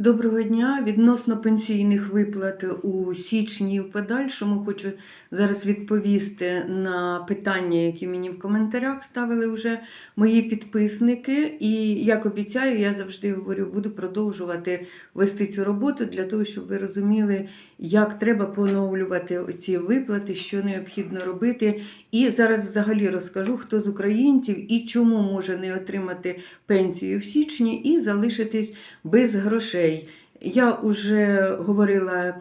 Доброго дня. Відносно пенсійних виплат у січні і в подальшому хочу зараз відповісти на питання, які мені в коментарях ставили вже мої підписники. І як обіцяю, я завжди говорю, буду продовжувати вести цю роботу для того, щоб ви розуміли, як треба поновлювати ці виплати, що необхідно робити. І зараз взагалі розкажу, хто з українців і чому може не отримати пенсію в січні і залишитись без грошей. Я вже говорила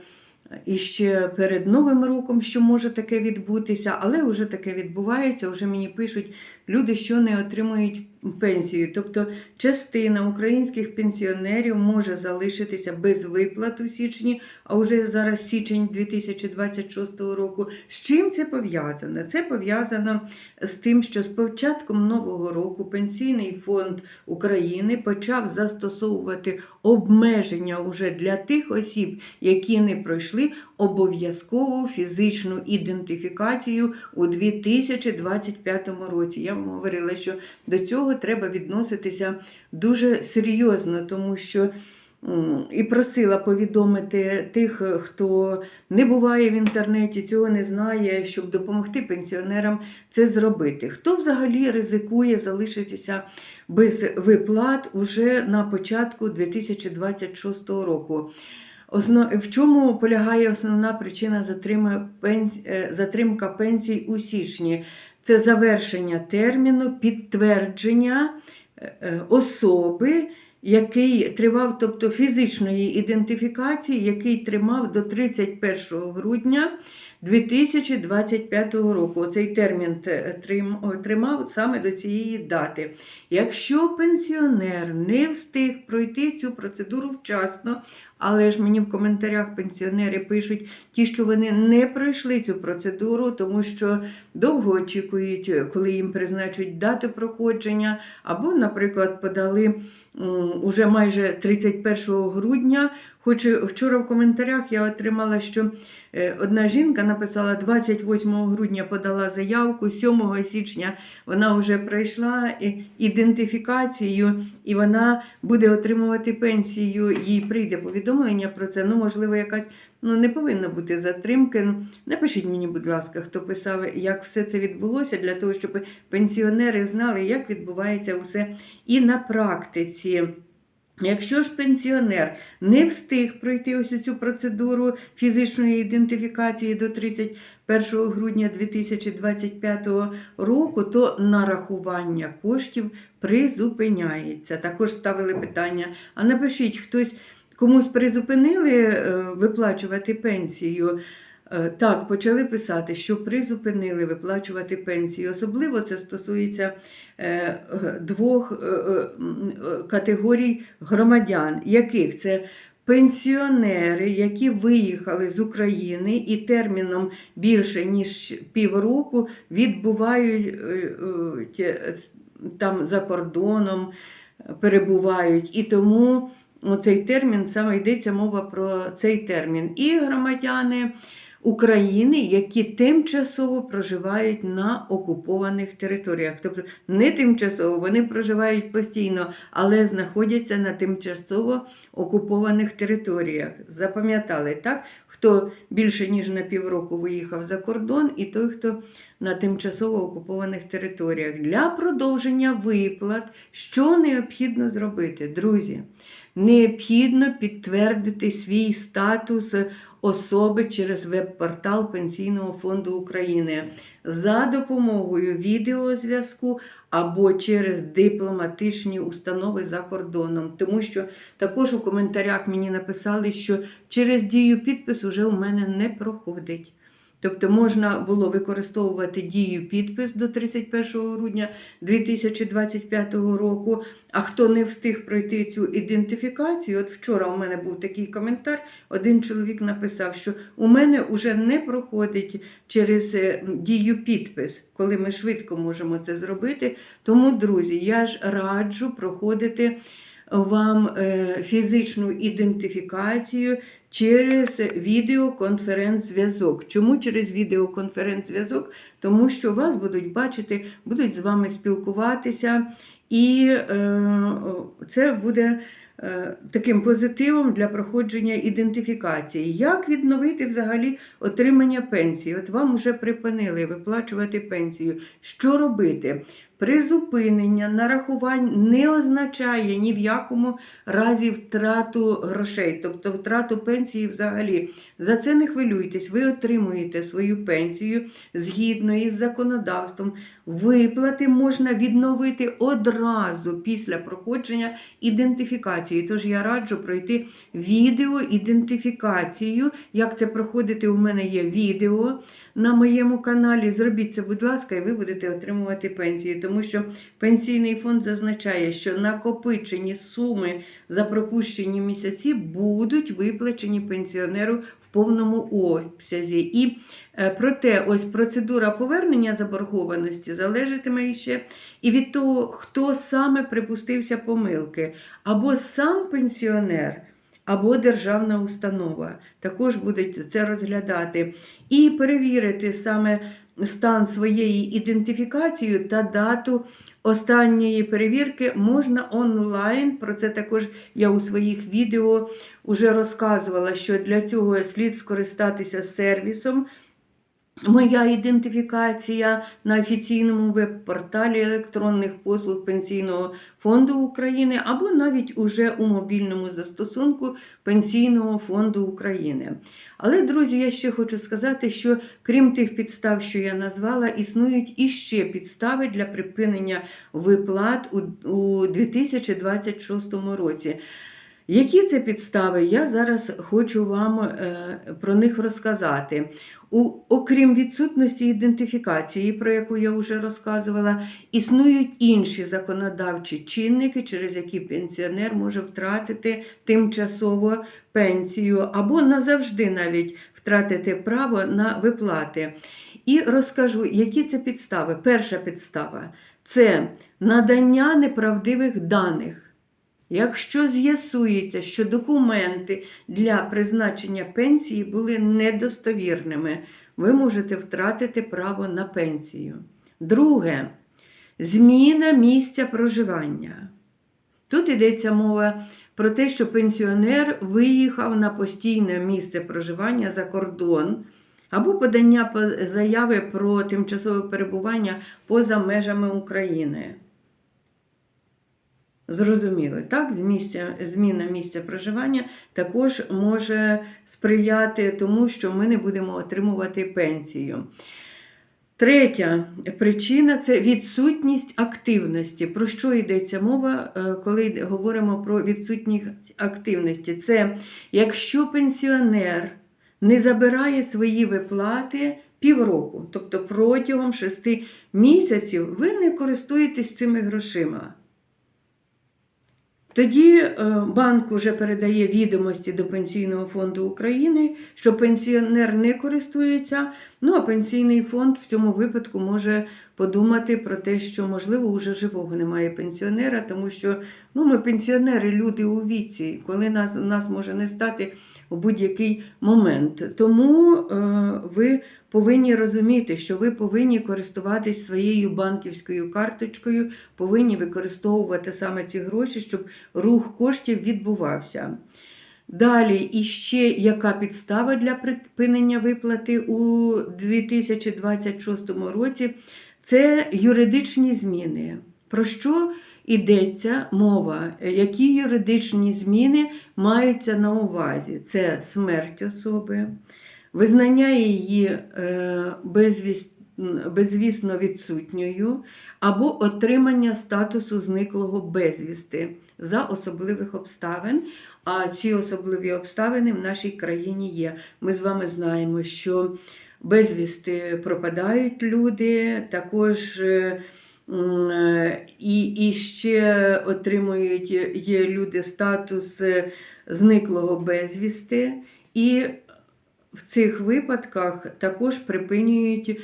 іще перед Новим роком, що може таке відбутися, але вже таке відбувається. Вже мені пишуть люди, що не отримують пенсію. Тобто частина українських пенсіонерів може залишитися без виплат у січні, а вже зараз січень 2026 року. З чим це пов'язано? Це пов'язано з тим, що з початком нового року Пенсійний фонд України почав застосовувати обмеження уже для тих осіб, які не пройшли обов'язкову фізичну ідентифікацію у 2025 році. Я вам говорила, що до цього треба відноситися дуже серйозно, тому що і просила повідомити тих, хто не буває в інтернеті, цього не знає, щоб допомогти пенсіонерам це зробити. Хто взагалі ризикує залишитися без виплат уже на початку 2026 року? В чому полягає основна причина е, затримка пенсій у січні? Це завершення терміну, підтвердження е, е, особи, який тривав, тобто фізичної ідентифікації, який тримав до 31 грудня 2025 року. Оцей термін тримав саме до цієї дати. Якщо пенсіонер не встиг пройти цю процедуру вчасно, але ж мені в коментарях пенсіонери пишуть ті, що вони не пройшли цю процедуру, тому що довго очікують, коли їм призначать дату проходження, або, наприклад, подали уже майже 31 грудня. Хоч вчора в коментарях я отримала, що е, одна жінка написала 28 грудня подала заявку, 7 січня вона вже пройшла ідентифікацію, і вона буде отримувати пенсію. Їй прийде повідомлення про це. Ну, можливо, якась ну, не повинна бути затримки. Напишіть мені, будь ласка, хто писав, як все це відбулося, для того, щоб пенсіонери знали, як відбувається все і на практиці. Якщо ж пенсіонер не встиг пройти ось цю процедуру фізичної ідентифікації до 31 грудня 2025 року, то нарахування коштів призупиняється. Також ставили питання: а напишіть хтось комусь призупинили е, виплачувати пенсію. Е, Так, почали писати, що призупинили виплачувати пенсію. Особливо це стосується е, двох категорій громадян, яких це пенсіонери, які виїхали з України і терміном більше ніж півроку відбувають там за кордоном, перебувають. І тому цей термін саме йдеться мова про цей термін. І громадяни України, які тимчасово проживають на окупованих територіях. Тобто не тимчасово, вони проживають постійно, але знаходяться на тимчасово окупованих територіях. Запам'ятали, так? Хто більше ніж на півроку виїхав за кордон, і той, хто на тимчасово окупованих територіях. Для продовження виплат, що необхідно зробити, друзі? Необхідно підтвердити свій статус особи через веб-портал Пенсійного фонду України за допомогою відеозв'язку або через дипломатичні установи за кордоном. Тому що також у коментарях мені написали, що через дію підпис уже у мене не проходить. Тобто можна було використовувати дію підпис до 31 грудня 2025 року. А хто не встиг пройти цю ідентифікацію, от вчора у мене був такий коментар, один чоловік написав, що у мене вже не проходить через е, дію підпис, коли ми швидко можемо це зробити. Тому, друзі, я ж раджу проходити вам е, фізичну ідентифікацію через відеоконференц-зв'язок. Чому через відеоконференц-зв'язок? Тому що вас будуть бачити, будуть з вами спілкуватися, і е, це буде е, таким позитивом для проходження ідентифікації. Як відновити взагалі отримання пенсії? От вам вже припинили виплачувати пенсію. Що робити? Призупинення нарахувань не означає ні в якому разі втрату грошей, тобто втрату пенсії взагалі. За це не хвилюйтесь, ви отримуєте свою пенсію згідно із законодавством. Виплати можна відновити одразу після проходження ідентифікації. Тож я раджу пройти відеоідентифікацію. Як це проходити? У мене є відео на моєму каналі. Зробіть це, будь ласка, і ви будете отримувати пенсію. Тому що пенсійний фонд зазначає, що накопичені суми за пропущені місяці будуть виплачені пенсіонеру в повному обсязі. І е, проте ось процедура повернення заборгованості залежатиме ще і від того, хто саме припустився помилки, або сам пенсіонер. Або державна установа також будуть це розглядати і перевірити саме стан своєї ідентифікації та дату останньої перевірки можна онлайн. Про це також я у своїх відео вже розказувала, що для цього слід скористатися сервісом. Моя ідентифікація на офіційному веб-порталі електронних послуг Пенсійного фонду України або навіть уже у мобільному застосунку Пенсійного фонду України. Але, друзі, я ще хочу сказати, що крім тих підстав, що я назвала, існують іще підстави для припинення виплат у, у 2026 році. Які це підстави? Я зараз хочу вам е, про них розказати. У, окрім відсутності ідентифікації, про яку я вже розказувала, існують інші законодавчі чинники, через які пенсіонер може втратити тимчасово пенсію або назавжди навіть втратити право на виплати. І розкажу, які це підстави. Перша підстава це надання неправдивих даних. Якщо з'ясується, що документи для призначення пенсії були недостовірними, ви можете втратити право на пенсію. Друге зміна місця проживання. Тут йдеться мова про те, що пенсіонер виїхав на постійне місце проживання за кордон або подання заяви про тимчасове перебування поза межами України. Зрозуміли, так? Місця, зміна місця проживання також може сприяти тому, що ми не будемо отримувати пенсію. Третя причина це відсутність активності. Про що йдеться мова, е, коли говоримо про відсутність активності? Це якщо пенсіонер не забирає свої виплати півроку, тобто протягом шести місяців, ви не користуєтесь цими грошима. Тоді е, банк вже передає відомості до Пенсійного фонду України, що пенсіонер не користується. Ну а пенсійний фонд в цьому випадку може подумати про те, що можливо уже живого немає пенсіонера, тому що ну, ми пенсіонери, люди у віці, коли нас у нас може не стати у будь-який момент. Тому е, ви повинні розуміти, що ви повинні користуватись своєю банківською карточкою, повинні використовувати саме ці гроші, щоб рух коштів відбувався. Далі, іще яка підстава для припинення виплати у 2026 році це юридичні зміни. Про що йдеться мова? Які юридичні зміни маються на увазі? Це смерть особи, визнання її е. Безвісно відсутньою або отримання статусу зниклого безвісти за особливих обставин. А ці особливі обставини в нашій країні є. Ми з вами знаємо, що безвісти пропадають люди, також е, і, і ще отримують є люди статус е, зниклого безвісти. І в цих випадках також припинюють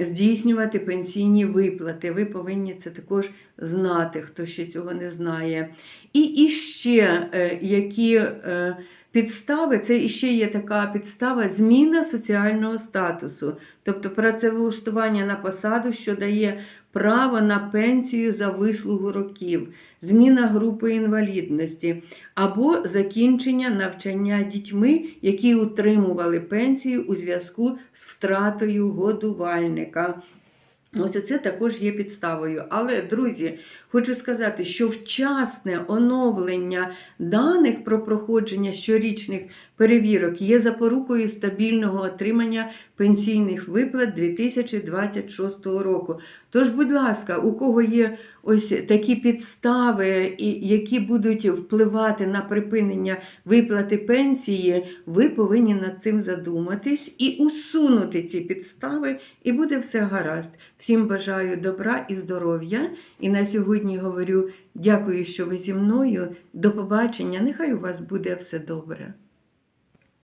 здійснювати пенсійні виплати. Ви повинні це також знати, хто ще цього не знає. І іще е, які е, підстави, це іще є така підстава зміна соціального статусу, тобто працевлаштування на посаду, що дає право на пенсію за вислугу років, зміна групи інвалідності або закінчення навчання дітьми, які утримували пенсію у зв'язку з втратою годувальника. Ось це також є підставою. Але, друзі, хочу сказати, що вчасне оновлення даних про проходження щорічних перевірок є запорукою стабільного отримання пенсійних виплат 2026 року. Тож, будь ласка, у кого є ось такі підстави, які будуть впливати на припинення виплати пенсії, ви повинні над цим задуматись і усунути ці підстави, і буде все гаразд. Всім бажаю добра і здоров'я. І на сьогодні говорю дякую, що ви зі мною. До побачення. Нехай у вас буде все добре.